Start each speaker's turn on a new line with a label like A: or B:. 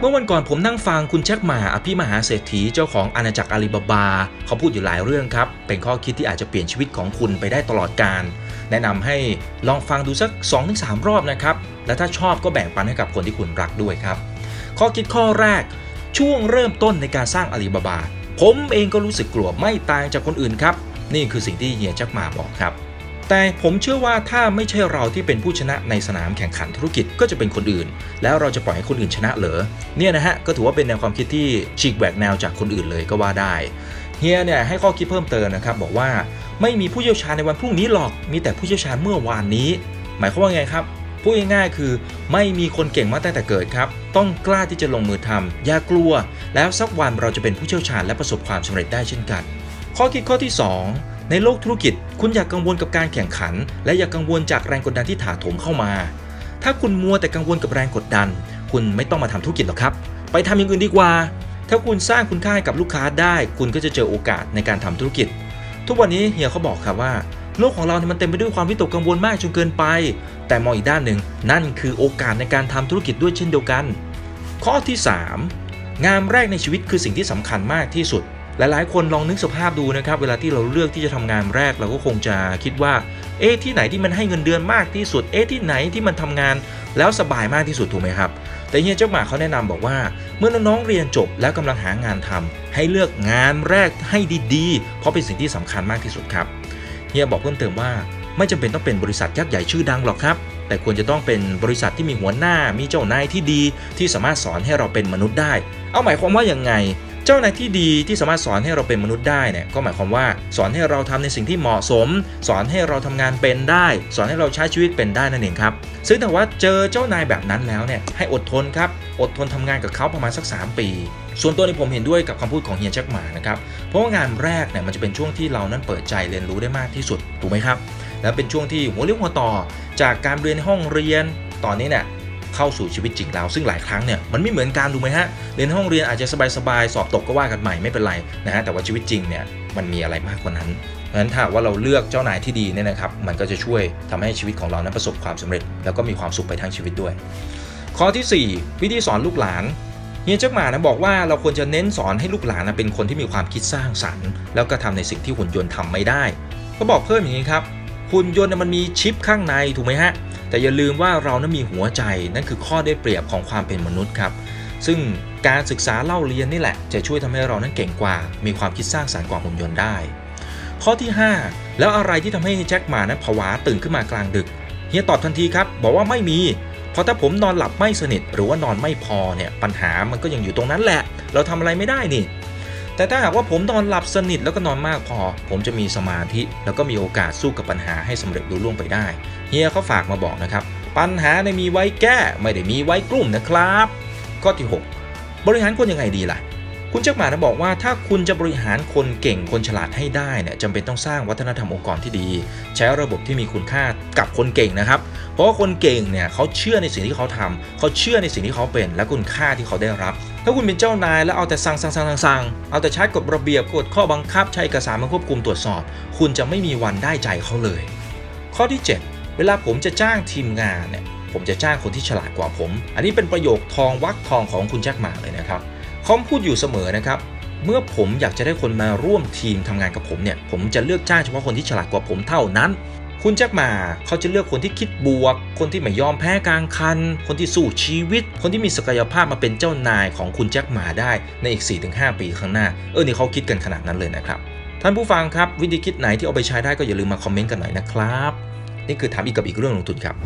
A: เมื่อวันก่อนผมนั่งฟังคุณแจ็คหมาอภิมหาเศรษฐีเจ้าของอาณาจักรอาลีบาบา เขาพูดอยู่หลายเรื่องครับ เป็นข้อคิดที่อาจจะเปลี่ยนชีวิตของคุณไปได้ตลอดการ แนะนำให้ลองฟังดูสัก 2-3 รอบนะครับ และถ้าชอบก็แบ่งปันให้กับคนที่คุณรักด้วยครับ ข้อคิดข้อแรก ช่วงเริ่มต้นในการสร้างอาลีบาบา ผมเองก็รู้สึกกลัวไม่ต่างจากคนอื่นครับ นี่คือสิ่งที่เฮียแจ็คหมาบอกครับ แต่ผมเชื่อว่าถ้าไม่ใช่เราที่เป็นผู้ชนะในสนามแข่งขันธุรกิจก็จะเป็นคนอื่น แล้วเราจะปล่อยให้คนอื่นชนะเหรอเนี่ยนะฮะก็ถือว่าเป็นแนวความคิดที่ฉีกแหวกแนวจากคนอื่นเลยก็ว่าได้เฮียเนี่ยให้ข้อคิดเพิ่มเติมนะครับบอกว่าไม่มีผู้เชี่ยวชาญในวันพรุ่งนี้หรอกมีแต่ผู้เชี่ยวชาญเมื่อวานนี้ หมายความว่าไงครับพูดง่ายๆคือไม่มีคนเก่งมาตั้งแต่เกิดครับ ต้องกล้าที่จะลงมือทำอย่ากลัว แล้วสักวันเราจะเป็นผู้เชี่ยวชาญและประสบความสำเร็จได้เช่นกัน ข้อคิดข้อที่ 2 ในโลกธุรกิจ คุณอย่ากกังวลกับการแข่งขัน และอย่ากกังวลจากแรงกดดันที่ถาโถมเข้ามา ถ้าคุณมัวแต่กังวลกับแรงกดดัน คุณไม่ต้องมาทำธุรกิจหรอกครับ ไปทำอย่างอื่นดีกว่า ถ้าคุณสร้างคุณค่าให้กับลูกค้าได้ คุณก็จะเจอโอกาสในการทำธุรกิจ ทุกวันนี้เฮียเขาบอกครับว่า โลกของเราเนี่ยมันเต็มไปด้วยความวิตกกังวลมากจนเกินไป แต่มองอีกด้านหนึ่งนั่นคือโอกาสในการทำธุรกิจด้วยเช่นเดียวกัน ข้อที่ 3 งานแรกในชีวิตคือสิ่งที่สำคัญมากที่สุด หลายๆ คนลองนึกสภาพดูนะครับ เวลาที่เราเลือกที่จะทำงานแรกเราก็คงจะคิดว่า เอ๊ะที่ไหนที่มันให้เงินเดือนมากที่สุด เอ๊ะที่ไหนที่มันทำงานแล้วสบายมากที่สุดถูกไหมครับ แต่เฮียเจ้าหมาเขาแนะนำบอกว่า เมื่อน้องๆเรียนจบแล้วกำลังหางานทำให้เลือกงานแรกให้ดีๆ เพราะเป็นสิ่งที่สำคัญมากที่สุดครับ เฮียบอกเพิ่มเติมว่าไม่จำเป็นต้องเป็นบริษัทยักษ์ใหญ่ชื่อดังหรอกครับ แต่ควรจะต้องเป็นบริษัทที่มีหัวหน้ามีเจ้านายที่ดี ที่สามารถสอนให้เราเป็นมนุษย์ได้ เอาหมายความว่าอย่างไง เจ้านายที่ดีที่สามารถสอนให้เราเป็นมนุษย์ได้เนี่ยก็หมายความว่าสอนให้เราทำในสิ่งที่เหมาะสม สอนให้เราทำงานเป็นได้ สอนให้เราใช้ชีวิตเป็นได้นั่นเองครับซึ่งแต่ว่าเจอเจ้านายแบบนั้นแล้วเนี่ยให้อดทนครับอดทนทำงานกับเขาประมาณสัก 3 ปี ส่วนตัวนี้ผมเห็นด้วยกับคำพูดของเฮียแจ็คหมานะครับเพราะว่างานแรกเนี่ยมันจะเป็นช่วงที่เรานั้นเปิดใจเรียนรู้ได้มากที่สุดถูกไหมครับและเป็นช่วงที่หัวเรียวหัวต่อ จากการเรียนห้องเรียนตอนนี้เนี่ย เข้าสู่ชีวิตจริงแล้ว ซึ่งหลายครั้งเนี่ยมันไม่เหมือนกันถูกไหมฮะเรียนห้องเรียนอาจจะสบายๆสอบตกก็ว่ากันใหม่ไม่เป็นไรนะฮะแต่ว่าชีวิตจริงเนี่ยมันมีอะไรมากกว่านั้นเพราะฉะนั้นถ้าว่าเราเลือกเจ้านายที่ดีเนี่ยนะครับ มันก็จะช่วยทำให้ชีวิตของเรานั้นประสบความสำเร็จ แล้วก็มีความสุขไปทั้งชีวิตด้วย ข้อทีสี่ 4 วิธีสอนลูกหลานเฮียเจ้าหมานะบอกว่าเราควรจะเน้นสอนให้ลูกหลานนะเป็นคนที่มีความคิดสร้างสรรค์ แล้วก็ทำในสิ่งที่หุ่นยนต์ทำไม่ได้ ก็บอกเพิ่มอย่างนี้ครับหุ่นยนต์มันมีชิปข้างในถูกไหมฮะ แต่อย่าลืมว่าเรานั้นมีหัวใจนั่นคือข้อได้เปรียบของความเป็นมนุษย์ครับ ซึ่งการศึกษาเล่าเรียนนี่แหละ จะช่วยทำให้เรานั้นเก่งกว่า มีความคิดสร้างสรรค์กว่าหุ่นยนต์ได้ ข้อที่ 5 แล้วอะไรที่ทำให้แจ็คหมานั้นผวาตื่นขึ้นมากลางดึกเฮียตอบทันทีครับ บอกว่าไม่มี เพราะถ้าผมนอนหลับไม่สนิท หรือว่านอนไม่พอเนี่ยปัญหามันก็ยังอยู่ตรงนั้นแหละ เราทำอะไรไม่ได้นี่ แต่ถ้าหากว่าผมนอนหลับสนิทแล้วก็นอนมากพอ ผมจะมีสมาธิ แล้วก็มีโอกาสสู้กับปัญหาให้สำเร็จลุล่วงไปได้ เฮียเขาฝากมาบอกนะครับ ปัญหาในมีไว้แก้ไม่ได้มีไว้กลุ่มนะครับ ข้อที่ 6 บริหารคนยังไงดีล่ะคุณเจ้าหมานะบอกว่าถ้าคุณจะบริหารคนเก่งคนฉลาดให้ได้เนี่ยจำเป็นต้องสร้างวัฒนธรรมองค์กรที่ดี ใช้ระบบที่มีคุณค่ากับคนเก่งนะครับ เพราะว่าคนเก่งเนี่ยเขาเชื่อในสิ่งที่เขาทำเขาเชื่อในสิ่งที่เขาเป็น และคุณค่าที่เขาได้รับ ถ้าคุณเป็นเจ้านายแล้วเอาแต่สั่งสั่งสั่งสั่งงเอาแต่ใช้กฎระเบียบกฎข้อบังคับใช้เอกสารมาควบคุมตรวจสอบ คุณจะไม่มีวันได้ใจเขาเลย ข้อที่ 7 เวลาผมจะจ้างทีมงานเนี่ยผมจะจ้างคนที่ฉลาดกว่าผม อันนี้เป็นประโยคทองวักทองของคุณแจ็คหมาเลยนะครับเขาพูดอยู่เสมอนะครับเมื่อผมอยากจะได้คนมาร่วมทีมทำงานกับผมเนี่ยผมจะเลือกจ้างเฉพาะคนที่ฉลาดกว่าผมเท่านั้น คุณแจ็คหมาเขาจะเลือกคนที่คิดบวก คนที่ไม่ยอมแพ้กลางคัน คนที่สู้ชีวิต คนที่มีศักยภาพมาเป็นเจ้านายของคุณแจ็คหมาได้ในอีก 4-5 ปีข้างหน้า เออนี่เขาคิดกันขนาดนั้นเลยนะครับท่านผู้ฟังครับวิธีคิดไหนที่เอาไปใช้ได้ก็อย่าลืมมาคอมเมนต์กันหน่อยนะครับ นี่คือถามอีกกับอีกเรื่องลงทุนครับ